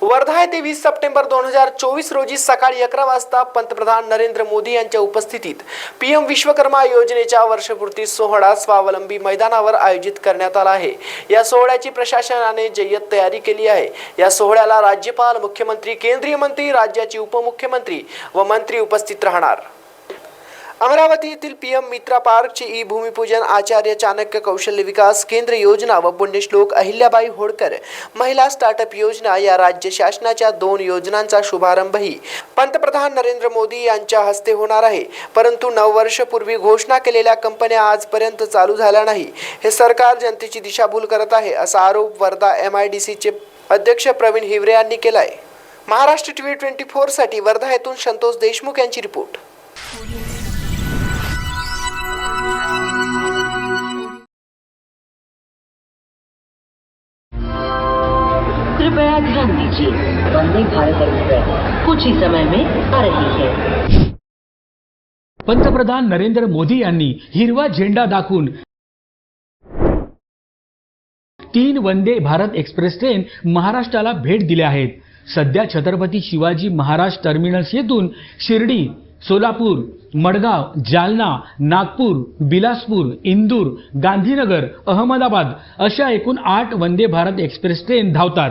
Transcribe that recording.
वर्धा येथे वीस सप्टेंबर दोन हजार चोवीस रोजी सकाळी अकरा वाजता पंतप्रधान नरेंद्र मोदी यांच्या उपस्थितीत पीएम विश्वकर्मा योजनेच्या वर्षपूर्ती सोहळा स्वावलंबी मैदानावर आयोजित करण्यात आला आहे. या सोहळ्याची प्रशासनाने जय्यत तयारी केली आहे. या सोहळ्याला राज्यपाल मुख्यमंत्री केंद्रीय मंत्री राज्याचे उपमुख्यमंत्री व मंत्री उपस्थित राहणार. अमरावती येथील पी एम मित्रा पार्कचे ई भूमिपूजन आचार्य चाणक्य कौशल्य विकास केंद्र योजना व पुण्यश्लोक अहिल्याबाई होळकर महिला स्टार्टअप योजना या राज्य शासनाच्या दोन योजनांचा शुभारंभही पंतप्रधान नरेंद्र मोदी यांच्या हस्ते होणार आहे. परंतु नऊ वर्षपूर्वी घोषणा केलेल्या कंपन्या आजपर्यंत चालू झाल्या नाही. हे सरकार जनतेची दिशाभूल करत आहे असा आरोप वर्धा एम आय डी सीचे अध्यक्ष प्रवीण हिवरे यांनी केलाय. महाराष्ट्र टीव्ही ट्वेंटी फोरसाठी वर्धा येथून संतोष देशमुख यांची रिपोर्ट. कृपया ध्यान दीजिए वंदे भारत एक्सप्रेस। कुछ ही समय में आ रही है। पंतप्रधान नरेंद्र मोदी यांनी हिरवा झेंडा दाखवून तीन वंदे भारत एक्सप्रेस ट्रेन महाराष्ट्राला भेट दिल्या आहेत. सध्या छत्रपती शिवाजी महाराज टर्मिनस येथून शिर्डी सोलापूर मडगाव जालना नागपूर बिलासपूर इंदूर गांधीनगर अहमदाबाद अशा एकूण आठ वंदे भारत एक्सप्रेस ट्रेन धावतात.